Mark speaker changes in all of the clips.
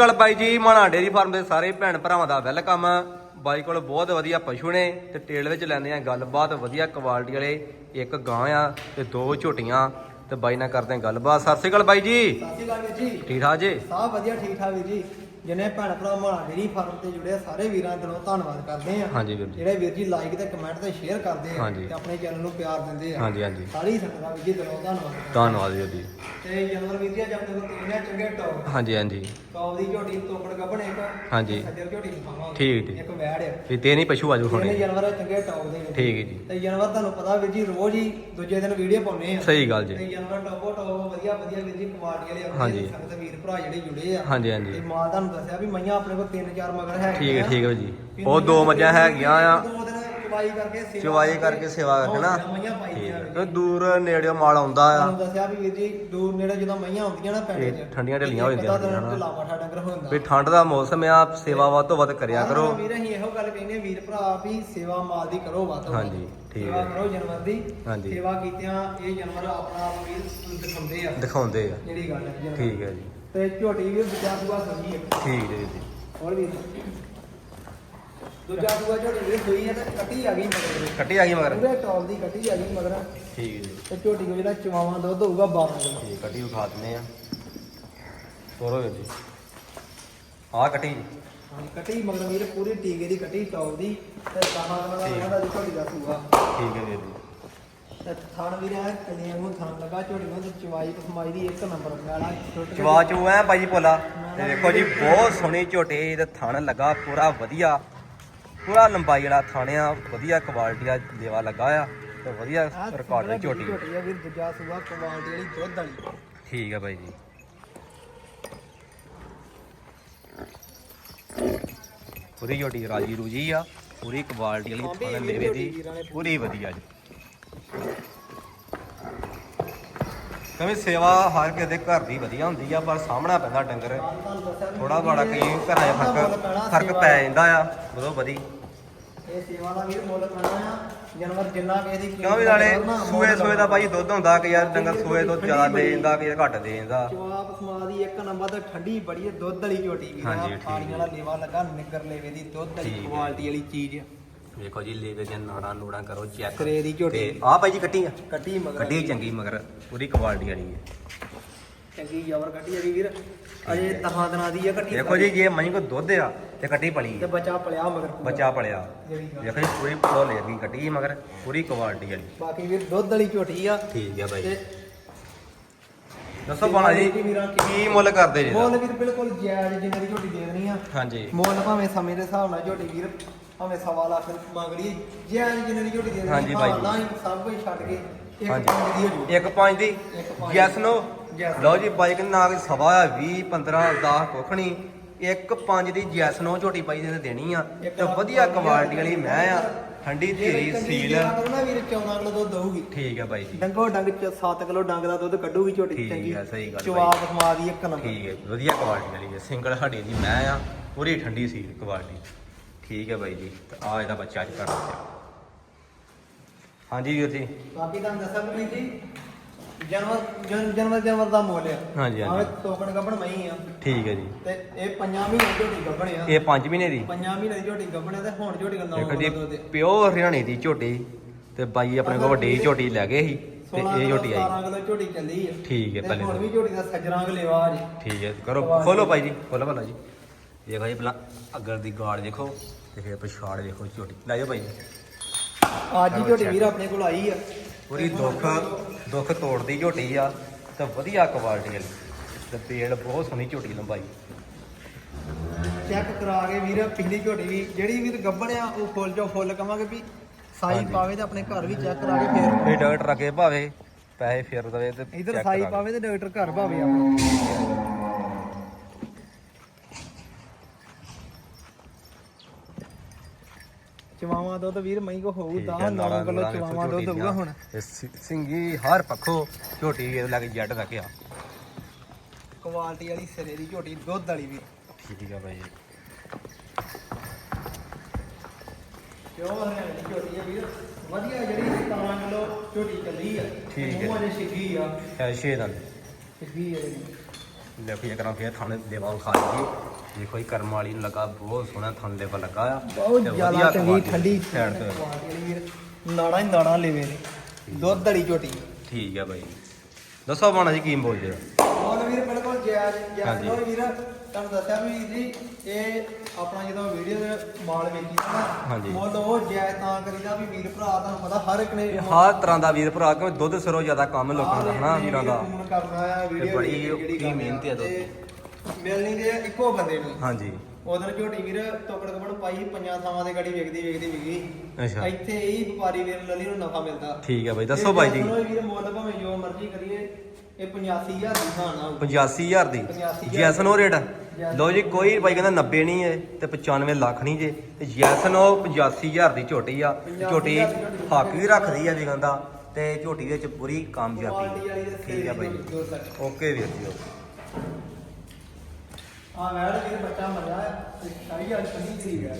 Speaker 1: ਅਕਾਲ ਬਾਈ ਜੀ ਮਾਣਾ dairy farm ਦੇ ਸਾਰੇ ਭੈਣ ਭਰਾਵਾਂ ਦਾ ਵੈਲਕਮ। ਬਾਈ ਕੋਲ ਬਹੁਤ ਵਧੀਆ ਪਸ਼ੂ ਨੇ ਤੇ ਟੇਲ ਵਿੱਚ ਲੈਂਦੇ ਆ ਗੱਲਬਾਤ ਵਧੀਆ ਕੁਆਲਿਟੀ ਵਾਲੇ ਇੱਕ ਗਾਂ ਆ ਤੇ ਦੋ ਝੋਟੀਆਂ ਤੇ ਬਾਈ ਨਾਲ ਕਰਦੇ ਆ ਗੱਲਬਾਤ। ਸਤਿ ਸ਼੍ਰੀ ਅਕਾਲ ਬਾਈ ਜੀ।
Speaker 2: ਸਤਿ ਸ਼੍ਰੀ ਅਕਾਲ ਵੀਰ ਜੀ।
Speaker 1: ਠੀਕ ਠਾਕ ਜੀ?
Speaker 2: ਸਭ ਵਧੀਆ ਠੀਕ ਠਾਕ ਵੀਰ ਜੀ। ਜਿਨੇ ਭੈਣ ਭਰਾ ਮਾਣਾ ਡੇਰੀ ਫਾਰਮ ਤੇ ਜੁੜੇ ਆ, ਸਾਰੇ ਵੀਰਾਂ ਦਿਲੋਂ ਧੰਨਵਾਦ ਕਰਦੇ ਆ।
Speaker 1: ਹਾਂਜੀ ਵੀਰ ਜੀ।
Speaker 2: ਜਿਹੜੇ ਵੀਰ ਜੀ ਲਾਈਕ ਤੇ ਕਮੈਂਟ ਤੇ ਸ਼ੇਅਰ ਕਰਦੇ ਆ
Speaker 1: ਹਾਂਜੀ।
Speaker 2: ਤੇ ਆਪਣੇ ਚੈਨਲ ਨੂੰ ਪਿਆਰ ਦਿੰਦੇ ਆ।
Speaker 1: ਹਾਂਜੀ ਹਾਂਜੀ।
Speaker 2: ਸਾਰੀ ਸੰਗਤਾਂ ਵੀਰ ਜੀ ਦਿਲੋਂ ਧੰਨਵਾਦ।
Speaker 1: ਧੰਨਵਾਦ ਵੀਰ ਜੀ।
Speaker 2: ਤੇ ਜਨਵਰ ਵੀਰ ਜੀ ਅੱਜ ਆਪਣੇ ਕੋਲ ਤਿੰਨ ਚੰਗੇ ਟੌਪ।
Speaker 1: ਹਾਂਜੀ ਹਾਂਜੀ।
Speaker 2: ਟੌਪ ਦੀ ਝੋਟੀ ਤੋਕੜ ਗੱਬਣ ਇੱਕ
Speaker 1: ਹਾਂਜੀ।
Speaker 2: ਸੱਜਰ ਝੋਟੀ ਦਿਖਾਵਾਂਗੇ
Speaker 1: ਠੀਕ ਜੀ।
Speaker 2: ਇੱਕ ਵੈੜ ਆ।
Speaker 1: ਵੀ ਤੇ ਨਹੀਂ ਪਸ਼ੂ ਆਜੋ
Speaker 2: ਤਿੰਨ
Speaker 1: ਥੋੜੇ
Speaker 2: ਜਨਵਰ ਚੰਗੇ ਟੌਪ ਦੇ ਵਿੱਚ।
Speaker 1: ਠੀਕ ਹੈ ਜੀ।
Speaker 2: ਤੇ ਜਨਵਰ ਤੁਹਾਨੂੰ ਪਤਾ ਵੀਰ ਜੀ ਰੋਜ਼ ਹੀ ਦੂਜੇ ਦਿਨ ਵੀਡੀਓ ਪਾਉਨੇ ਆ।
Speaker 1: ਸਹੀ ਗੱਲ ਜੀ।
Speaker 2: ਤੇ ਜਨਵਰ ਟੌਪੋ ਟੌਪ ਵਧੀਆ ਵਧੀਆ ਵੀਰ ਜੀ ਕੁਆਲਿਟੀ ਵਾਲੇ
Speaker 1: ਹਾਂਜੀ।
Speaker 2: ਆਪਣੇ ਸੰਗਤ ਵੀਰ ਭਰਾ ਜਿਹੜੇ ਜੁੜੇ ਆ।
Speaker 1: ਹਾਂਜੀ
Speaker 2: ਤੇ
Speaker 1: ਹਾਂਜੀ
Speaker 2: ਮਾਂ ਤੁਹਾਨੂੰ ਦੱਸਿਆ ਵੀ ਮਈਆਂ ਆਪਣੇ ਕੋਲ ਤਿੰਨ ਚਾਰ ਮਗਰ ਹੈ
Speaker 1: ਠੀਕ ਹੈ ਠੀਕ ਹੈ ਜੀ। ਉਹ ਦੋ ਮੱਝਾਂ ਹੈਗੀਆਂ ਆ।
Speaker 2: ਦੋ ਦਿਨ ਚਵਾਈ ਕਰਕੇ ਸੇਵਾ
Speaker 1: ਚਵਾਈ ਕਰਕੇ ਸੇਵਾ ਕਰਕੇ ਨਾ।
Speaker 2: ਮਈਆਂ ਪਾਈ
Speaker 1: ਠੀਕ
Speaker 2: ਦੀਆਂ
Speaker 1: ਹੈ ਤੇ ਦੂਰ ਨੇੜੇ ਮਾਲ ਆਉਂਦਾ ਆ।
Speaker 2: ਤੁਹਾਨੂੰ ਦੱਸਿਆ ਵੀ ਵੀਰ ਜੀ ਦੂਰ ਨੇੜੇ ਜਦੋਂ ਮਈਆਂ ਆਉਂਦੀਆਂ ਨਾ ਪਿੰਡ
Speaker 1: ਇਹ
Speaker 2: 'ਚ
Speaker 1: ਠੰਡੀਆਂ ਢਿੱਲੀਆਂ ਹੋ ਜਾਂਦੀਆਂ
Speaker 2: ਹੁੰਦੀਆਂ
Speaker 1: ਹੁੰਦੀਆਂ ਨਾ।
Speaker 2: ਢਿੱਲਾ ਮੱਠਾ ਡੰਗਰ ਹੁੰਦਾ।
Speaker 1: ਵੀ ਠੰਡ ਦਾ ਮੌਸਮ ਆ ਸੇਵਾ ਵੱਧ ਤੋਂ ਵੱਧ ਕਰਿਆ ਕਰੋ।
Speaker 2: ਵੀਰ ਅਸੀਂ ਇਹੋ ਗੱਲ ਕਹਿੰਦੇ ਵੀਰ ਭਰਾ ਵੀ ਸੇਵਾ ਮਾਲ ਦੀ ਕਰੋ ਵੱਧ ਤੋਂ ਵੱਧ।
Speaker 1: ਹਾਂਜੀ, ਠੀਕ
Speaker 2: ਸੇਵਾ
Speaker 1: ਹੈ।
Speaker 2: ਕਰੋ ਜਾਨਵਰ ਦੀ।
Speaker 1: ਹਾਂਜੀ।
Speaker 2: ਸੇਵਾ ਕੀਤਿਆਂ ਇਹ ਜਾਨਵਰ ਆਪਣਾ ਆਪ ਵੀਰ ਦਿਖਾਉਂਦੇ ਆ।
Speaker 1: ਦਿਖਾਉਂਦੇ ਆ।
Speaker 2: ਜਿਹੜੀ ਗੱਲ ਹੈ ਜਾਨਵਰ।
Speaker 1: ਠੀਕ ਹੈ ਜੀ।
Speaker 2: ਤੇ ਝੋਟੀ ਵੀ ਦੂਜਾ ਦੂਆ ਸਹੀ ਹੈ।
Speaker 1: ਠੀਕ ਹੈ ਜੀ।
Speaker 2: ਹੋਰ ਵੀ ਦੂਜਾ ਦੂਆ ਝੋਟੀ ਵੀ ਸਹੀ ਹੈ ਤੇ ਕੱਟੀ ਆ ਗਈ ਮਗਰ।
Speaker 1: ਕੱਟੀ ਆ ਗਈ ਮਗਰ?
Speaker 2: ਪੂਰੇ ਟੌਪ ਦੀ ਕੱਟੀ ਆ ਗਈ ਮਗਰ।
Speaker 1: ਠੀਕ ਹੈ ਜੀ।
Speaker 2: ਤੇ ਝੋਟੀ ਕੋ ਜਿਹੜਾ ਚਵਾਵਾਂ ਦੁੱਧ ਹੋਊਗਾ 12 ਕਿਲੋ।
Speaker 1: ਠੀਕ ਕੱਟੀ ਵਿਖਾ ਦਿੰਦੇ ਆ ਤੋਰੋ ਜੀ? ਆ ਕੱਟੀ?
Speaker 2: ਹਾਂ ਕੱਟੀ ਮਗਰ ਵੀਰ ਪੂਰੀ ਟੀਕੇ ਦੀ ਕੱਟੀ ਟੌਪ ਦੀ। ਤੇ ਕਹਾਂ ਦਾ ਦਾ ਝੋਟੀ ਦਾ ਸੂਆ।
Speaker 1: ਠੀਕ ਹੈ ਜੀ।
Speaker 2: ਥਣ ਵੀਰ ਹੈ ਕਲੀਆਂ ਨੂੰ ਥਣ ਲਗਾ ਝੋਟੀ ਨੂੰ ਤੇ ਚਵਾਈ ਕਸਮਾਈ ਦੀ ਇੱਕ ਨੰਬਰ ਵਾਲਾ ਛੋਟੇ
Speaker 1: ਚਵਾ ਚੂ ਐ ਬਾਈ ਜੀ ਭੋਲਾ। ਤੇ ਦੇਖੋ ਜੀ ਬਹੁਤ ਸੋਹਣੀ ਝੋਟੀ ਤੇ ਥਣ ਲੱਗਾ ਪੂਰਾ ਵਧੀਆ। ਪੂਰਾ ਲੰਬਾਈ ਵਾਲਾ ਥਣ ਆ ਵਧੀਆ ਕੁਆਲਿਟੀ ਦਾ ਦੇਵਾ ਲੱਗਾ ਆ ਤੇ ਵਧੀਆ ਰਿਕਾਰਡ ਦੀ ਝੋਟੀ।
Speaker 2: ਝੋਟੀ ਆ ਵੀਰ ਦੂਜਾ ਸੂਆ ਕੁਆਲਿਟੀ ਵਾਲੀ ਦੁੱਧ ਵਾਲੀ।
Speaker 1: ਠੀਕ ਹੈ ਬਾਈ ਜੀ। ਪੂਰੀ ਝੋਟੀ ਰਾਜੀ ਰੂਜੀ ਆ ਪੂਰੀ ਕੁਆਲਿਟੀ ਵਾਲੀ ਥਣ
Speaker 2: ਝੋਟੀ
Speaker 1: ਦੀ ਪੂਰੀ ਵਧੀਆ ਜੀ। ਕਵੇਂ ਸੇਵਾ ਹਰ ਕਿਸੇ ਦੇ ਘਰ ਦੀ ਵਧੀਆ ਹੁੰਦੀ ਆ ਪਰ ਸਾਹਮਣਾ ਪੈਂਦਾ ਡੰਗਰ।
Speaker 2: ਵੀ
Speaker 1: ਥੋੜਾ ਬੜਾ ਕਈ ਘਰਾਂ 'ਚ ਫ਼ਰਕ ਫ਼ਰਕ ਪੈ ਜਾਂਦਾ ਆ ਬਹੁਤ ਵਧੀ।
Speaker 2: ਇਹ ਸੇਵਾ ਦਾ ਵੀਰ ਮੁੱਲ ਪੈਣਾ ਆ ਜਾਨਵਰ ਜਿੰਨਾ ਕਿਸੇ ਦੀ
Speaker 1: ਕਿਉਂ ਵੀ ਨਾਲੇ ਸੂਏ ਸੂਏ ਦਾ ਬਾਈ ਦੁੱਧ ਹੁੰਦਾ ਕਿ ਯਾਰ ਡੰਗਰ ਸੂਏ ਤੋਂ ਜ਼ਿਆਦਾ ਦੇ ਦਿੰਦਾ ਕਿ ਘੱਟ ਦੇ ਦਿੰਦਾ।
Speaker 2: ਜਵਾਬ ਸਮਾ ਦੀ ਇੱਕ ਨੰਬਰ ਤੇ ਠੰਡੀ ਬੜੀ ਦੁੱਧ ਵਾਲੀ ਝੋਟੀ ਵੀ। ਪਾਣੀ ਵਾਲਾ ਲੇਵਾ ਲੱਗਾ ਨਿੱਗਰ ਲੇਵੇ ਦੀ ਦੁੱਧ ਵਾਲੀ। ਕੁਆਲਿਟੀ ਵਾਲੀ ਚੀਜ਼ ਆ।
Speaker 1: ਵੇਖੋ ਜੀ ਲੇਵੇ ਦੀਆਂ ਨਾੜਾਂ ਨੂੜਾਂ ਕਰੋ ਚੈੱਕ
Speaker 2: ਸਰੇ ਦੀ ਝੋਟੀ।
Speaker 1: ਤੇ ਆਹ ਬਾਈ ਜੀ ਕੱਟੀ ਆ?
Speaker 2: ਕੱਟੀ ਮਗਰ
Speaker 1: ਕੱਟੀ ਚੰਗੀ ਮਗਰ ਪੂਰੀ ਕੁਆਲਿਟੀ ਵਾਲੀ ਹੈ
Speaker 2: ਚੰਗੀ ਜ਼ਬਰ ਕੱਟੀ ਆ ਵੀਰ। ਅਜੇ ਦਹਾਂ ਦਿਨਾਂ ਦੀ ਆ ਕੱਟੀ।
Speaker 1: ਦੇਖੋ ਜੀ ਜੇ ਮਹੀਂ ਕੋ ਦੁੱਧ ਆ ਤੇ ਕੱਟੀ ਪਲੀ
Speaker 2: ਤੇ ਬੱਚਾ ਪਲਿਆ ਮਗਰ ਪੂਰਾ।
Speaker 1: ਬੱਚਾ ਪਲਿਆ। ਦੇਖੋ ਜੀ ਪੂਰੀ ਪਲੋ ਲੱਗੀ ਕੱਟੀ ਮਗਰ ਪੂਰੀ ਕੁਆਲਿਟੀ ਵਾਲੀ।
Speaker 2: ਬਾਕੀ ਵੀਰ ਦੁੱਧ ਵਾਲੀ ਝੋਟੀ ਆ।
Speaker 1: ਠੀਕ ਬਾਈ
Speaker 2: ਤੇ
Speaker 1: ਦੱਸੋ ਬਾਣਾ ਜੀ ਕੀ ਮੁੱਲ ਕਰਦੇ ਜੀ
Speaker 2: ਮੁੱਲ? ਵੀਰ ਬਿਲਕੁਲ ਜਾਇਜ਼ ਜਿੰਨੇ ਦੀ ਝੋਟੀ ਦੇ ਦੇਣੀ ਆ।
Speaker 1: ਹਾਂਜੀ।
Speaker 2: ਮੁੱਲ ਭਾਵੇਂ ਸਮੇਂ ਦੇ ਹਿਸਾਬ ਨਾਲ ਝੋਟੀ ਵੀਰ ਭਾਵੇਂ ਸਵਾ ਲੱਖ ਮੰਗ ਲਈ ਜਾਇਜ਼ ਜਿੰਨੇ ਦੀ ਝੋਟੀ ਦੇ ਦੇਣੀ
Speaker 1: ਹਾਂਜੀ ਬਾਈ ਜੀ।
Speaker 2: ਨਾ ਹੀ ਸਭ ਕੁਝ ਛੱਡ ਕੇ ਇੱਕ। ਪੰਜ ਦੀ ਹੋ ਜੂ
Speaker 1: ਇੱਕ ਪੰਜ ਦੀ।
Speaker 2: ਇੱਕ ਪੰਜ।
Speaker 1: Yes no
Speaker 2: Yes.
Speaker 1: ਲਓ ਜੀ ਬਾਈਕ ਨਾ ਕਿ ਸਵਾ ਆ 20 15 10 ਕੁਖਣੀ ਇੱਕ ਪੰਜ ਦੀ ਯੈਸ ਨੋ ਝੋਟੀ ਪਾਈ ਦੇ ਦੇਣੀ ਆ।
Speaker 2: ਇੱਕ
Speaker 1: ਤੇ
Speaker 2: ਲੱਖ
Speaker 1: ਵਧੀਆ
Speaker 2: ਪੰਜ
Speaker 1: ਕੁਆਲਿਟੀ ਵਾਲੀ ਮੈਂ ਆ। ਠੰਡੀ
Speaker 2: ਜੇ
Speaker 1: ਧੀਰੀ ਸੀਲ।
Speaker 2: ਜਗ੍ਹਾ ਕਰੋ ਨਾ ਵੀਰ 14 ਕਿਲੋ ਦੁੱਧ ਦਊਗੀ।
Speaker 1: ਠੀਕ ਹੈ ਬਾਈ ਜੀ।
Speaker 2: ਡੰਗੋ ਡੰਗ ਚ 7 ਕਿਲੋ ਡੰਗ ਦਾ ਦੁੱਧ ਕੱਢੂਗੀ ਝੋਟੀ
Speaker 1: ਠੀਕ
Speaker 2: ਚੰਗੀ।
Speaker 1: ਸਹੀ ਗੱਲ
Speaker 2: ਖਮਾ ਦੀ ਇੱਕ ਨੰਬਰ।
Speaker 1: ਠੀਕ ਹੈ ਵਧੀਆ ਕੁਆਲਿਟੀ ਵਾਲੀ ਹੈ ਸਿੰਗਲ ਹੱਡੀ ਦੀ ਮੈਂ ਆ ਪੂਰੀ ਠੰਡੀ ਸੀਲ ਕੁਆਲਿਟੀ ਠੀਕ ਹੈ ਬਾਈ ਜੀ ਤੇ ਆ ਇਹਦਾ ਬੱਚਾ ਅੱਜ ਕਰ ਦਿੱਤਾ ਹਾਂਜੀ ਵੀਰ ਜੀ।
Speaker 2: ਬਾਕੀ ਤੁਹਾਨੂੰ ਦੱਸਾਂ ਵੀ ਜੀ ਜਨਵਰ ਜਨ- ਜਨਵਰ ਜਨਵਰ ਦਾ ਮੁੱਲ ਆ।
Speaker 1: ਹਾਂਜੀ, ਹਾਂਜੀ।
Speaker 2: ਆਹ ਟੋਕਣ ਗੱਬਣ ਮਈ ਆ।
Speaker 1: ਠੀਕ ਹੈ ਜੀ।
Speaker 2: ਤੇ ਇਹ ਪੰਜਾਂ ਮਹੀਨੇ ਦੀ ਝੋਟੀ ਗੱਬਣ ਆ।
Speaker 1: ਇਹ 5 ਮਹੀਨੇ ਦੀ?
Speaker 2: ਪੰਜਾਂ ਮਹੀਨੇ ਦੀ ਝੋਟੀ ਗੱਬਣ ਆ ਤੇ ਹੁਣ ਝੋਟੀ ਦਾ
Speaker 1: ਦੇਖੋ ਜੀ ਪਿਓਰ ਹਰਿਆਣੇ ਦੀ ਝੋਟੀ ਤੇ ਬਾਈ ਆਪਣੇ ਕੋਲ ਵੱਡੀ ਝੋਟੀ ਲੈ ਗਏ ਸੀ ਤੇ
Speaker 2: 16
Speaker 1: ਇਹ
Speaker 2: ਕਿਲੋ
Speaker 1: ਝੋਟੀ ਆਈ।
Speaker 2: 17 ਕਿਲੋ ਝੋਟੀ ਚੱਲੀ ਆ।
Speaker 1: ਠੀਕ ਹੈ,
Speaker 2: ਤੇ
Speaker 1: ਪਹਿਲੇ
Speaker 2: ਹੁਣ। ਵੀ ਝੋਟੀ ਦਾ ਸੱਜਰਾਂ ਗਲੇਵਾ ਜੀ।
Speaker 1: ਠੀਕ ਹੈ ਕਰੋ। ਖੋਲੋ ਭਾਈ ਜੀ ਖੋਲੋ ਭਲਾ ਜੀ। ਦੇਖੋ ਜੀ ਪਹਿਲਾਂ ਅੱਗਰ ਦੀ ਗਾੜ ਦੇਖੋ ਤੇ ਫਿਰ ਪਛਾੜ ਦੇਖੋ ਝੋਟੀ। ਲੈ ਜਾਓ ਭਾਈ।
Speaker 2: ਅੱਜ ਹੀ ਝੋਟੀ ਵੀਰ ਆਪਣੇ ਕੋਲ ਆਈ ਆ।
Speaker 1: ਪੂਰੀ ਦੁੱਖ ਦੁੱਖ ਤੋੜਦੀ ਝੋਟੀ ਆ ਤੇ ਵਧੀਆ ਕੁਆਲਿਟੀ ਵਾਲੀ। ਤੇ ਪੇੜ ਬਹੁਤ ਸੋਹਣੀ ਝੋਟੀ ਲੰਬਾਈ।
Speaker 2: ਚੈੱਕ ਕਰਾ ਕੇ ਵੀਰ ਪਿਛਲੀ ਝੋਟੀ ਵੀ ਜਿਹੜੀ ਵੀਰ ਗੱਬਣ ਆ ਉਹ ਫੁੱਲ ਚੋਂ ਫੁੱਲ ਕਵਾਂਗੇ ਵੀ ਸਾਈ। ਪਾਵੇ ਤੇ ਆਪਣੇ ਘਰ ਵੀ ਚੈੱਕ ਕਰਾ ਕੇ ਫੇਰ।
Speaker 1: ਇਹ ਡਾਕਟਰ ਅੱਗੇ ਭਾਵੇ ਪੈਸੇ ਫੇਰ ਦਵੇ ਤੇ
Speaker 2: ਇਧਰ ਸਾਈ। ਪਾਵੇ ਤੇ ਡਾਕਟਰ ਘਰ ਭਾਵੇ ਆਪਣਾ। ਚਵਾਵਾ ਦੁੱਧ ਵੀਰ ਮਈ ਕੋ ਹੋਊ
Speaker 1: ਠੀਕ
Speaker 2: 10
Speaker 1: ਹੈ,
Speaker 2: 9
Speaker 1: ਨਾੜਾਂ
Speaker 2: ਕਿਲੋ
Speaker 1: ਨੂੜਾਂ
Speaker 2: ਚਵਾਵਾ
Speaker 1: ਝੋਟੀ
Speaker 2: ਦੁੱਧ ਹੋਊਗਾ ਹੁਣ।
Speaker 1: ਦੀਆਂ। ਇਹ ਸਿ- ਸਿੰਗੀ ਹਰ ਪੱਖੋਂ ਝੋਟੀ ਇਹ ਲੱਗ ਜੱਟ ਤੱਕ ਆ
Speaker 2: ਕੁਆਲਿਟੀ ਵਾਲੀ ਸਿਰੇ ਦੀ ਝੋਟੀ ਦੁੱਧ ਵਾਲੀ ਵੀ
Speaker 1: ਠੀਕ ਆ ਭਾਈ
Speaker 2: ਕਿਉਂ ਹਰਿਆਣੇ ਦੀ ਝੋਟੀ ਆ ਵੀਰ। ਵਧੀਆ ਜਿਹੜੀ 17 ਕਿਲੋ ਝੋਟੀ ਚੱਲੀ ਆ।
Speaker 1: ਠੀਕ ਹੈ।
Speaker 2: ਮੂੰਹ ਅਜੇ ਛਿੱਗੀ ਆ।
Speaker 1: ਛੇ ਦੰਦ।
Speaker 2: ਛਿੱਗੀ ਆ ਜਿਹੜੀ।
Speaker 1: ਫਿਰ ਕਰਾਂ ਫਿਰ ਥਾਣੇ ਦੇਵਾ ਖਾ ਜੀ। ਦੇਖੋ ਇਹ ਕਰਮ ਵਾਲੀ ਨੂੰ ਲੱਗਾ ਬਹੁਤ ਸੋਹਣਾ ਥਣ ਲੈਵਾ ਲੱਗਾ ਆ।
Speaker 2: ਬਹੁਤ ਜ਼ਿਆਦਾ ਚੰਗੀ ਠੰਡੀ
Speaker 1: ਸਾਈਡ ਤੇ
Speaker 2: ਨਾੜਾ ਹੀ ਨਾੜਾ ਲੈਵੇ ਨੇ। ਦੁੱਧ ਵਾਲੀ ਝੋਟੀ।
Speaker 1: ਠੀਕ ਹੈ ਬਾਈ। ਦੱਸੋ ਬਾਣਾ ਜੀ ਕੀ ਬੋਲਦੇ ਆ?
Speaker 2: ਮੋਲ ਵੀਰ ਬਿਲਕੁਲ ਜਾਇਜ਼ ਜਾਇਜ਼
Speaker 1: ਹਾਂਜੀ।
Speaker 2: ਲੋ ਵੀਰ ਤੁਹਾਨੂੰ ਦੱਸਿਆ ਵੀ ਜੀ ਇਹ ਆਪਣਾ ਜਦੋਂ ਵੀਡੀਓ ਦੇ ਮਾਲ ਵੇਚੀ ਦਾ ਨਾ
Speaker 1: ਹਾਂਜੀ।
Speaker 2: ਮੁੱਲ ਉਹ ਜਾਇਜ਼ ਤਾਂ ਕਰੀਦਾ ਵੀ ਵੀਰ ਭਰਾ ਤੁਹਾਨੂੰ ਪਤਾ ਹਰ ਇੱਕ ਨੇ
Speaker 1: ਇਹ ਹਰ ਤਰ੍ਹਾਂ ਦਾ ਵੀਰ ਭਰਾ ਕਿਉਂ ਦੁੱਧ ਸਰੋਂ ਜ਼ਿਆਦਾ ਕੰਮ ਲੋਕਾਂ ਦਾ ਹਨਾ ਵੀਰਾਂ ਦਾ।
Speaker 2: ਫੋਨ ਕਰਨਾ ਆ ਵੀਡੀਓ
Speaker 1: ਬੜੀ ਮਿਹਨਤ ਆ
Speaker 2: ਤੇ ਮਿਲਣੀ ਦੇ ਇੱਕੋ ਬੰਦੇ ਨੂੰ।
Speaker 1: ਹਾਂਜੀ।
Speaker 2: ਉਧਰ ਝੋਟੀ ਵੀਰ ਟੋਕੜ ਕਪੜ ਪਾਈ ਪੰਜਾਂ ਥਾਵਾਂ ਦੇ ਗਾੜੀ ਵੇਖਦੀ ਵੇਖਦੀ ਵਿਕੀ
Speaker 1: ਅੱਛਾ।
Speaker 2: ਇੱਥੇ ਹੀ ਵਪਾਰੀ ਵੀਰ ਲਲੀ ਨੂੰ ਨਫਾ ਮਿਲਦਾ।
Speaker 1: ਠੀਕ ਹੈ ਬਾਈ ਦੱਸੋ ਬਾਈ ਜੀ।
Speaker 2: ਵੀਰ ਮੁੱਲ ਭਾਵੇਂ ਜੋ ਮਰਜ਼ੀ ਕਰੀਏ ਇਹ 85000 ਦੀ ਥਾਂ ਨਾ
Speaker 1: 85000 ਦੀ?
Speaker 2: 85,000
Speaker 1: ਜੈਸਨ ਉਹ ਰੇਟ? ਲਓ ਜੀ ਕੋਈ ਬਾਈ ਕਹਿੰਦਾ 90 ਨਹੀਂ ਹੈ ਤੇ 95 ਲੱਖ ਨਹੀਂ ਜੇ। ਤੇ ਜੈਸਨ ਉਹ 85000 ਦੀ ਝੋਟੀ ਆ। ਝੋਟੀ ਹੱਕ ਵੀ ਰੱਖਦੀ ਆ ਵੀ ਕਹਿੰਦਾ। ਤੇ ਝੋਟੀ ਵਿੱਚ ਪੂਰੀ ਕਾਮਯਾਬੀ। ਠੀਕ ਹੈ ਬਾਈ ਓਕੇ ਵੀਰ ਜੀ।
Speaker 2: ਆ ਬੱਚਾ ਮਰਿਆ ਤੇ ਹੈ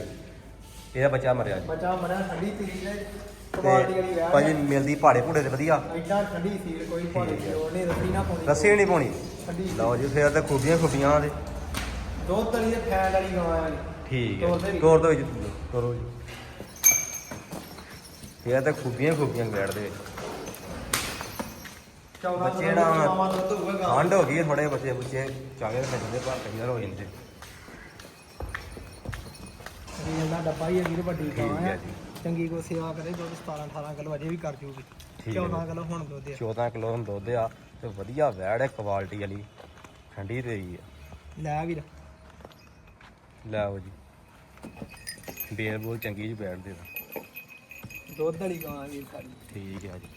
Speaker 1: ਇਹਦਾ ਬੱਚਾ ਮਰਿਆ ਜੀ।
Speaker 2: ਬੱਚਾ ਮਰਿਆ ਠੰਡੀ ਤਰੀ ਨੇ ਵਾਲੀ
Speaker 1: ਤੇ ਭਾਜੀ ਮਿਲਦੀ ਪਹਾੜੇ ਭੂੜੇ ਤੇ ਵਧੀਆ।
Speaker 2: ਐਡਾ ਠੰਡੀ ਸੀ ਕੋਈ ਭਾੜੇ ਦੀ ਲੋੜ ਨਹੀਂ ਰੱਸੀ ਨਾ ਪਾਉਣੀ।
Speaker 1: ਰੱਸੀ ਨਹੀਂ ਪਾਉਣੀ।
Speaker 2: ਠੰਡੀ।
Speaker 1: ਲਓ ਜੀ ਫਿਰ ਤਾਂ ਖੂਬੀਆਂ ਖੂਬੀਆਂ
Speaker 2: ਦੋ ਤਲੀ ਦੇ ਫੈਨ ਵਾਲੀ ਗਾਂ ਆ।
Speaker 1: ਠੀਕ
Speaker 2: ਤੋਰ ਦੇ
Speaker 1: ਹੈ
Speaker 2: ਵੀ।
Speaker 1: ਤੋਰ ਦੇ ਵਿੱਚ ਕਰੋ ਜੀ। ਇਹ ਤਾਂ ਖੂਬੀਆਂ ਖੂਬੀਆਂ ਗੈੜ ਦੇ ਵਿੱਚ।
Speaker 2: ਚੌਦਾਂ
Speaker 1: ਬੱਚੇ
Speaker 2: ਬੱਚੇ
Speaker 1: ਨਾ-
Speaker 2: ਨਾ ਦੁੱਧ ਹੋਊਗਾ ਗਾਂ।
Speaker 1: ਠੰਡ ਹੋ ਗਈ ਥੋੜੇ ਬੱਚੇ ਬੱਚੇ ਚਾਗੇ ਤੇ ਜਾਂਦੇ ਪਰ ਕਈ ਵਾਰ ਹੋ ਜਾਂਦੇ।
Speaker 2: ਰੀਲ ਦਾ ਡੱਬਾ ਹੀ ਹੈ ਵੀਰ ਵੱਡੀ ਗਾਂ
Speaker 1: ਠੀਕ ਹੈ
Speaker 2: ਆ
Speaker 1: ਜੀ।
Speaker 2: ਚੰਗੀ ਕੋ ਸੇਵਾ ਕਰੇ ਦੁੱਧ 17 18 ਕਿਲੋ ਅਜੇ ਵੀ ਕਰ ਜੂਗੀ।
Speaker 1: ਠੀਕ ਹੈ
Speaker 2: 14 ਕਿਲੋ ਹੁਣ ਦੁੱਧ ਆ।
Speaker 1: 14 ਕਿਲੋ ਹੁਣ ਦੁੱਧ ਆ ਤੇ ਵਧੀਆ ਵੈੜ ਹੈ ਕੁਆਲਿਟੀ ਵਾਲੀ। ਠੰਡੀ ਤੇ ਹੀ ਆ।
Speaker 2: ਲੈ ਵੀਰ।
Speaker 1: ਲੈ ਆਓ ਜੀ। ਬੇਲ ਬੋਲ ਚੰਗੀ ਜੀ ਬੈਠ ਦੇ ਦਾ
Speaker 2: ਦੁੱਧ ਵਾਲੀ ਗਾਂ ਆ ਵੀਰ ਸਾਡੀ
Speaker 1: ਠੀਕ ਹੈ ਜੀ।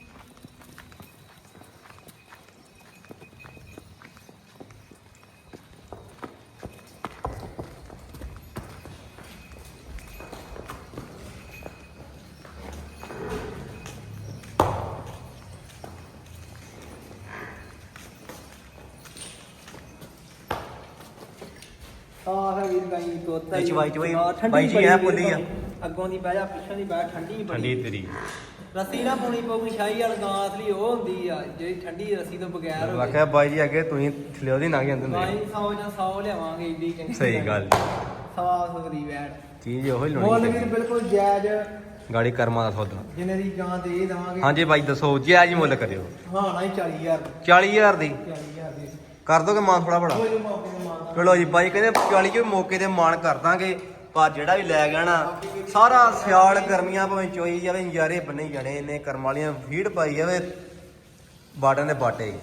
Speaker 2: ਆਹ ਹੈ ਵੀਰ ਗਾਈ ਦੁੱਧ
Speaker 1: ਇਹ ਚਵਾਈ ਚਵਾਈ
Speaker 2: ਹਾਂ, ਠੰਡੀ
Speaker 1: ਬਾਈ ਜੀ
Speaker 2: ਵੀਰ
Speaker 1: ਭੁੱਲੀ ਆ।
Speaker 2: ਅੱਗੋਂ ਦੀ ਬਹਿ ਜਾ ਪਿੱਛੋਂ ਦੀ ਬਹਿ ਠੰਡੀ
Speaker 1: ਠੰਡੀ
Speaker 2: ਬੜੀ
Speaker 1: ਤੇਰੀ।
Speaker 2: ਰੱਸੀ ਨਾ ਪਾਉਣੀ ਪਊਗੀ ਸ਼ਾਹੀ ਵਾਲ ਗਾਂ ਅਸਲੀ ਉਹ ਹੁੰਦੀ ਆ ਜਿਹੜੀ ਠੰਡੀ ਰੱਸੀ ਤੋਂ ਬਗੈਰ ਹੋਵੇ।
Speaker 1: ਆਖਿਆ ਬਾਈ ਜੀ ਅੱਗੇ ਤੁਸੀਂ ਥਲਿਓ ਦੀ ਲੰਘ ਜਾਂਦੇ ਹੁੰਦੇ
Speaker 2: 100 ਜਾਂ 100 ਲਿਆਵਾਂਗੇ ਏਡੀ ਚੰਗੀ
Speaker 1: ਸਹੀ ਗੱਲ।
Speaker 2: ਸਾਫ਼ ਸੁਥਰੀ ਵੈੜ
Speaker 1: ਚੀਜ਼ ਉਹੀ
Speaker 2: ਮੁੱਲ
Speaker 1: ਲਾਉਣੀ
Speaker 2: ਵੀਰ ਬਿਲਕੁਲ ਜਾਇਜ਼।
Speaker 1: ਗਾੜੀ ਕਰਮਾਂ ਦਾ ਸੌਦਾ।
Speaker 2: ਜਿੰਨੇ ਦੀ ਗਾਂ ਦੇ ਦੇਵਾਂਗੇ
Speaker 1: ਹਾਂਜੀ ਬਾਈ ਦੱਸੋ ਜਾਇਜ਼ ਹੀ ਮੁੱਲ ਕਰਿਓ।
Speaker 2: ਹਾਂ ਨਾ ਹੀ 40000
Speaker 1: 40000 ਦੀ?
Speaker 2: 40000 ਦੀ।
Speaker 1: ਕਰ ਦੋਗੇ ਮਾਨ ਥੋੜਾ ਬੜਾ?
Speaker 2: ਜੋ ਮੌਕੇ ਤੇ
Speaker 1: ਚਲੋ ਜੀ ਬਾਈ ਕਹਿੰਦੇ 40 ਕੇ ਮੌਕੇ ਤੇ ਮਾਨ ਕਰ ਦਾਂਗੇ। ਪਰ ਜਿਹੜਾ ਵੀ ਲੈ ਗਿਆ ਨਾ ਸਾਰਾ ਸਿਆਲ ਗਰਮੀਆਂ ਭਾਵੇਂ ਚੋਈ ਜਾਵੇ ਨਜ਼ਾਰੇ ਬੰਨੇ ਜਾਣੇ ਇਹਨੇ ਕਰਮ ਵਾਲੀਆਂ ਫੀਡ ਪਾਈ ਜਾਵੇ ਬਾਟਿਆਂ ਦੇ ਬਾਟੇ।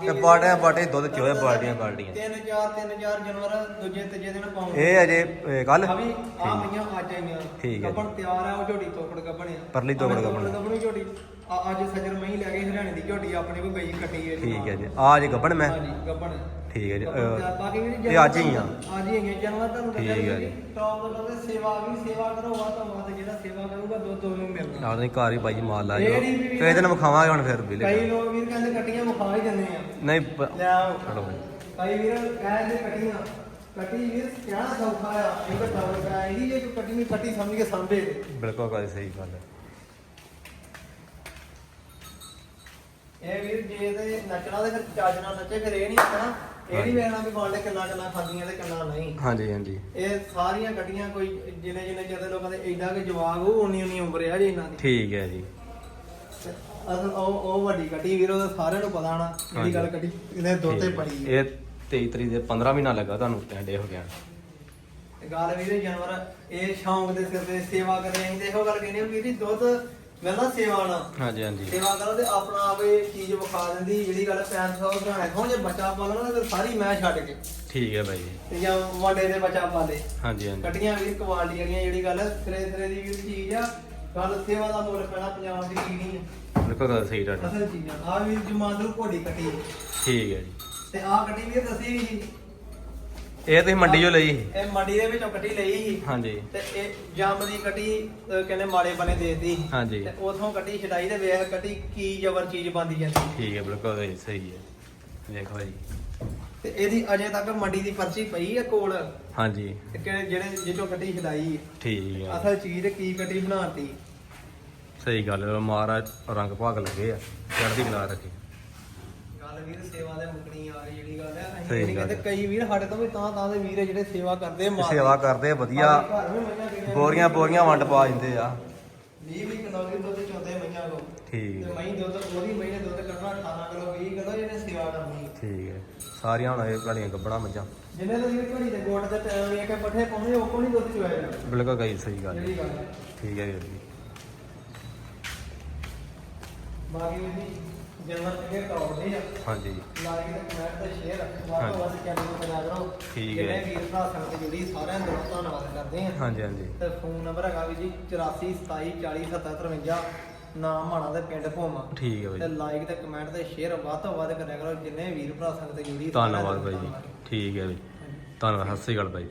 Speaker 1: ਤੇ ਬਾਟਿਆਂ ਬਾਟੇ ਦੁੱਧ ਚੋਏ ਬਾਲਟੀਆਂ ਬਾਲਟੀਆਂ।
Speaker 2: ਤਿੰਨ ਚਾਰ ਤਿੰਨ ਚਾਰ ਜਾਨਵਰ ਦੂਜੇ ਤੀਜੇ ਦਿਨ ਪਾਉਣ।
Speaker 1: ਇਹ ਅਜੇ ਕੱਲ
Speaker 2: ਆ ਵੀ ਆ ਪਈਆਂ ਅੱਜ ਆਈਆਂ।
Speaker 1: ਠੀਕ ਹੈ।
Speaker 2: ਗੱਬਣ ਤਿਆਰ ਆ ਉਹ ਝੋਟੀ ਤੋਕੜ ਗੱਬਣ ਆ।
Speaker 1: ਪਰਲੀ ਤੋਕੜ ਗੱਭਣ।
Speaker 2: ਗੱਬਣੀ ਝੋਟੀ। ਅੱਜ ਸੱਜਰ ਮਹੀਂ ਲੈ ਕੇ ਹਰਿਆਣੇ ਦੀ ਝੋਟੀ ਆਪਣੇ ਕੋਲ ਗਈ ਕੱਟੀ ਹੈ
Speaker 1: ਠੀਕ ਹੈ ਜੀ। ਆ ਜੇ ਗੱਬਣ ਮੈਂ।
Speaker 2: ਹਾਂਜੀ ਗੱਬਣ।
Speaker 1: ਠੀਕ ਹੈ ਜੀ ਅਹ।
Speaker 2: ਬਾਕੀ ਵੀ
Speaker 1: ਇਹ ਅੱਜ ਹੀ ਆ।
Speaker 2: ਅੱਜ ਹੀ ਆਈਆਂ ਜਾਨਵਰ ਤੁਹਾਨੂੰ
Speaker 1: ਠੀਕ ਹੈ ਜੀ।
Speaker 2: ਟੌਪ ਦਾ ਕਹਿੰਦੇ ਸੇਵਾ ਵੀ ਸੇਵਾ ਕਰੋ ਵਾ ਤਾਂ ਵਾ ਤੇ ਜਿਹੜਾ ਸੇਵਾ ਕਰੂਗਾ ਦੁੱਧ ਉਹਨੂੰ ਮਿਲਣਾ।
Speaker 1: ਨਾਲ ਨਹੀਂ ਘਰ ਹੀ ਬਾਈ ਜੀ ਮਾਲ ਲਾ
Speaker 2: ਜਿਹੜੀ ਵੀ-
Speaker 1: ਕਈ ਦਿਨ ਵਿਖਾਵਾਂਗੇ ਹੁਣ ਫਿਰ ਵੀ
Speaker 2: ਕਈ ਲੋਕ ਵੀਰ ਕਹਿੰਦੇ ਕੱਟੀਆਂ ਵਿਖਾ ਹੀ ਦਿੰਦੇ ਆ।
Speaker 1: ਨਹੀਂ ਬ-
Speaker 2: ਲੈ ਆਓ।
Speaker 1: ਚਲੋ ਬਾਈ।
Speaker 2: ਕਈ ਵੀਰ ਕਹਿੰਦੇ ਕੱਟੀਆਂ। ਕੱਟੀ ਵੀਰ ਕਹਿਣਾ ਸੌਖਾ ਆ। ਇਹ ਤਾਂ ਡਬਲ ਪਿਆ ਇਹਦੀ ਜੇ ਕੋਈ ਕੱਟੀ ਨਹੀਂ ਕੱਟੀ ਸਮਝ ਕੇ ਸਾਂਭੇ। ਤੇ।
Speaker 1: ਬਿਲਕੁਲ ਗੱਲ ਸਹੀ ਗੱਲ ਹੈ।
Speaker 2: ਇਹ ਵੀਰ ਜੇ ਤੇ ਨੱਚਣਾ ਤੇ ਫਿਰ ਚੱਜ ਨਾਲ ਨੱਚੇ ਫਿਰ ਇਹ ਨਹੀਂ ਆਖਣਾ ਇਹ ਨਹੀਂ ਵੇਖਣਾ ਵੀ ਬਾਂਡੇ ਕਿੰਨਾ ਕਿੰਨਾ ਖਾਂਦੀਆਂ ਤੇ ਕਿੰਨਾ ਨਹੀਂ।
Speaker 1: ਹਾਂਜੀ ਹਾਂਜੀ।
Speaker 2: ਇਹ ਸਾਰੀਆਂ ਕੱਟੀਆਂ ਕੋਈ ਜਿੰਨੇ ਜਿੰਨੇ ਜਦੋਂ ਲੋਕਾਂ ਦੇ ਐਡਾ ਕਿ ਜਵਾਗ ਉਹ ਉਨੀ ਉਨੀ ਉਮਰ ਆ ਜੀ ਇਹਨਾਂ ਦੀ।
Speaker 1: ਠੀਕ ਹੈ ਜੀ।
Speaker 2: ਅਸਲ ਉਹ ਉਹ ਵੱਡੀ ਕੱਟੀ ਵੀਰ ਉਹ ਸਾਰਿਆਂ ਨੂੰ ਪਤਾ ਨਾ ਜਿਹੜੀ ਗੱਲ ਕੱਟੀ ਇਹਦੇ ਦੁੱਧ ਤੇ
Speaker 1: ਠੀਕ ਹੈ।
Speaker 2: ਪੜੀ
Speaker 1: ਇਹ 23 ਤਰੀਕ ਦੇ 15 ਮਹੀਨਾ ਲੱਗਾ ਤੁਹਾਨੂੰ ਟੈਂਡੇ ਹੋ ਗਿਆ।
Speaker 2: ਗੱਲ ਵੀਰੇ ਜਾਨਵਰ ਇਹ ਸ਼ੌਂਕ ਦੇ ਸਿਰ ਤੇ ਸੇਵਾ ਕਰਦੇ ਆਂ ਇਹੋ ਗੱਲ ਕਹਿੰਦੇ ਆ ਵੀ ਮਿਲਣਾ ਸੇਵਾ ਨਾਲ।
Speaker 1: ਹਾਂਜੀ ਹਾਂਜੀ।
Speaker 2: ਸੇਵਾ ਕਰੋ ਤੇ ਆਪਣਾ ਆਪੇ ਚੀਜ਼ ਵਿਖਾ ਦਿੰਦੀ ਜਿਹੜੀ ਗੱਲ ਪੈਨ ਸੌ ਘਰਾਣੇ ਖੋਂ ਜੇ ਬੱਚਾ ਪਾਲਣਾ ਤੇ ਸਾਰੀ ਮੈਂ ਛੱਡ ਕੇ।
Speaker 1: ਠੀਕ ਹੈ ਬਾਈ ਜੀ।
Speaker 2: ਤੇ ਜਾਂ ਵਾਂਡੇ ਦੇ ਬੱਚਾ ਪਾਲੇ
Speaker 1: ਹਾਂਜੀ ਹਾਂਜੀ।
Speaker 2: ਕੱਟੀਆਂ ਵੀ ਕੁਆਲਿਟੀ ਵਾਲੀਆਂ ਜਿਹੜੀ ਗੱਲ ਸਿਰੇ ਸਿਰੇ ਦੀ ਵੀ ਚੀਜ਼ ਆ। ਗੱਲ ਸੇਵਾ ਦਾ ਮੁੱਲ ਪੈਣਾ ਪੰਜਾਬ ਦੀ ਚੀਜ਼ ਨਹੀਂ।
Speaker 1: ਬਿਲਕੁਲ ਗੱਲ ਸਹੀ ਤੁਹਾਡੀ।
Speaker 2: ਅਸਲ ਚੀਜ਼ਾਂ ਆ। ਵੀ ਜਮਾਂਦਰੂ ਘੋੜੀ ਕੱਟੀ।
Speaker 1: ਠੀਕ ਹੈ ਜੀ।
Speaker 2: ਤੇ ਆ ਕੱਟੀ ਵੀ ਦੱਸੀ ਵੀ
Speaker 1: ਇਹ ਤੁਸੀਂ ਮੰਡੀ ਚੋਂ ਲਈ ਸੀ?
Speaker 2: ਇਹ ਮੰਡੀ ਦੇ ਵਿੱਚੋਂ ਕੱਟੀ ਲਈ ਸੀ।
Speaker 1: ਹਾਂਜੀ।
Speaker 2: ਤੇ ਇਹ ਜੰਮ ਦੀ ਕੱਟੀ ਅਹ ਕਹਿੰਦੇ ਮਾੜੇ ਬਨੇ ਦੇਤੀ।
Speaker 1: ਹਾਂਜੀ।
Speaker 2: ਤੇ ਉਥੋਂ ਕੱਟੀ ਛਡਾਈ ਤੇ ਵੇਖ ਕੱਟੀ ਕੀ ਜ਼ਬਰ ਚੀਜ਼ ਬੰਦੀ ਜਾਂਦੀ
Speaker 1: ਠੀਕ ਹੈ ਬਿਲਕੁਲ ਸਹੀ- ਸਹੀ ਹੈ। ਦੇਖੋ ਜੀ।
Speaker 2: ਤੇ ਇਹਦੀ ਅਜੇ ਤੱਕ ਮੰਡੀ ਦੀ ਪਰਚੀ ਪਈ ਹੈ ਕੋਲ?
Speaker 1: ਹਾਂਜੀ।
Speaker 2: ਤੇ ਕਿਹੜੇ ਜਿਹੜੇ ਜਿੱਚੋਂ ਕੱਟੀ ਛਡਾਈ?
Speaker 1: ਠੀਕ ਹੈ।
Speaker 2: ਅਸਲ ਚੀਜ਼ ਕੀ ਕੱਟੀ ਬਣਾਤੀ
Speaker 1: ਸਹੀ ਗੱਲ ਹੈ ਮਹਾਰਾਜ ਰੰਗ ਭਾਗ ਲੱਗੇ ਆ ਚੜ੍ਹਦੀ ਕਲਾ ਰੱਖੇ।
Speaker 2: ਗੱਲ ਗੱਲ ਵੀਰ ਸੇਵਾ ਦੇ ਮੁਕਣੀ ਆ ਗਈ ਜਿਹੜੀ ਗੱਲ ਹੈ ਅਸੀਂ
Speaker 1: ਸਹੀ
Speaker 2: ਇਹ ਨਹੀਂ
Speaker 1: ਗੱਲ
Speaker 2: ਕਹਿੰਦੇ ਕਈ ਵੀਰ ਸਾਡੇ ਤੋਂ ਵੀ ਤਾਂ ਤਾਂ ਦੇ ਵੀਰ ਆ ਜਿਹੜੇ ਸੇਵਾ ਕਰਦੇ ਮਾਰ
Speaker 1: ਸੇਵਾ ਕਰਦੇ ਆ ਵਧੀਆ।
Speaker 2: ਘਰ ਵੀ ਮਈਆਂ ਕਿਹੜੀਆਂ
Speaker 1: ਬੋਰੀਆਂ ਬੋਰੀਆਂ ਵੰਡ ਪਾ ਦਿੰਦੇ ਆ।
Speaker 2: 20 20 ਕਿਲੋ ਵੀ ਦੁੱਧ ਚੋਂਦੇ ਮਈਆਂ ਕੋ
Speaker 1: ਠੀਕ।
Speaker 2: ਤੇ
Speaker 1: ਹੈ
Speaker 2: ਮਈ ਦੁੱਧ ਉਹਦੀ ਮਈ ਨੇ ਦੁੱਧ ਕੱਢਣਾ 18 ਕਿਲੋ 20 ਕਿਲੋ ਇਹਨੇ ਸੇਵਾ ਕਰਨੀ।
Speaker 1: ਠੀਕ ਹੈ। ਸਾਰੀਆਂ ਹੁਣ ਇਹ ਭਲੀਆਂ ਗੱਬਣਾ ਮੱਝਾਂ।
Speaker 2: ਜਿੰਨੇ ਤੁਸੀਂ ਘੜੀ ਦੇ ਗੋਟ ਦੇ ਟਾਈਮ ਵੇਖ ਕੇ ਪੱਠੇ ਪਾਉਣੇ ਉਹ ਕੋਈ ਨਹੀਂ ਦੁੱਧ ਚੁਆਇਆ ਜਾਣਾ
Speaker 1: ਬਿਲਕੁਲ ਗਈ ਸਹੀ ਗੱਲ ਹੈ।
Speaker 2: ਜਿਹੜੀ ਗੱਲ ਹੈ।
Speaker 1: ਠੀਕ ਹੈ ਵੀਰ ਜੀ।
Speaker 2: ਬਾਕੀ ਵੀ ਜਨਵਰ ਤੇ ਕਰਾਉਂਦੇ ਆ।
Speaker 1: ਹਾਂਜੀ।
Speaker 2: ਲਾਈਕ ਤੇ ਕਮੈਂਟ ਤੇ ਸ਼ੇਅਰ ਵੱਧ ਤੋਂ ਵੱਧ ਚੈਨਲ ਨੂੰ ਬਣਾ ਕਰੋ।
Speaker 1: ਠੀਕ ਹੈ।
Speaker 2: ਜਿਹੜੇ ਵੀਰ ਭਰਾ ਸੰਗਤ ਜੁੜੀ ਸਾਰਿਆਂ ਦਾ ਧੰਨਵਾਦ ਕਰਦੇ ਆ
Speaker 1: ਹਾਂਜੀ ਹਾਂਜੀ।
Speaker 2: ਤੇ ਫੋਨ ਨੰਬਰ ਹੈਗਾ ਵੀ ਜੀ 84 27 40 70 53 ਨਾਮ ਮਾਣਾ ਦੇ ਪਿੰਡ ਭੋਮਾ।
Speaker 1: ਠੀਕ ਹੈ
Speaker 2: ਤੇ
Speaker 1: ਬਾਈ
Speaker 2: ਲਾਈਕ ਤੇ ਕਮੈਂਟ ਤੇ ਸ਼ੇਅਰ ਵੱਧ ਤੋਂ ਵੱਧ ਕਰਿਆ ਕਰੋ। ਜਿੰਨੇ ਵੀਰ ਭਰਾ ਸੰਗਤ ਜੁੜੀ ਸਾਰਿਆਂ ਦਾ
Speaker 1: ਧੰਨਵਾਦ ਬਾਈ ਜੀ।
Speaker 2: ਧੰਨਵਾਦ।
Speaker 1: ਠੀਕ ਹੈ ਬਾਈ ਧੰਨਵਾਦ। ਸਤਿ ਸ਼੍ਰੀ ਅਕਾਲ ਬਾਈ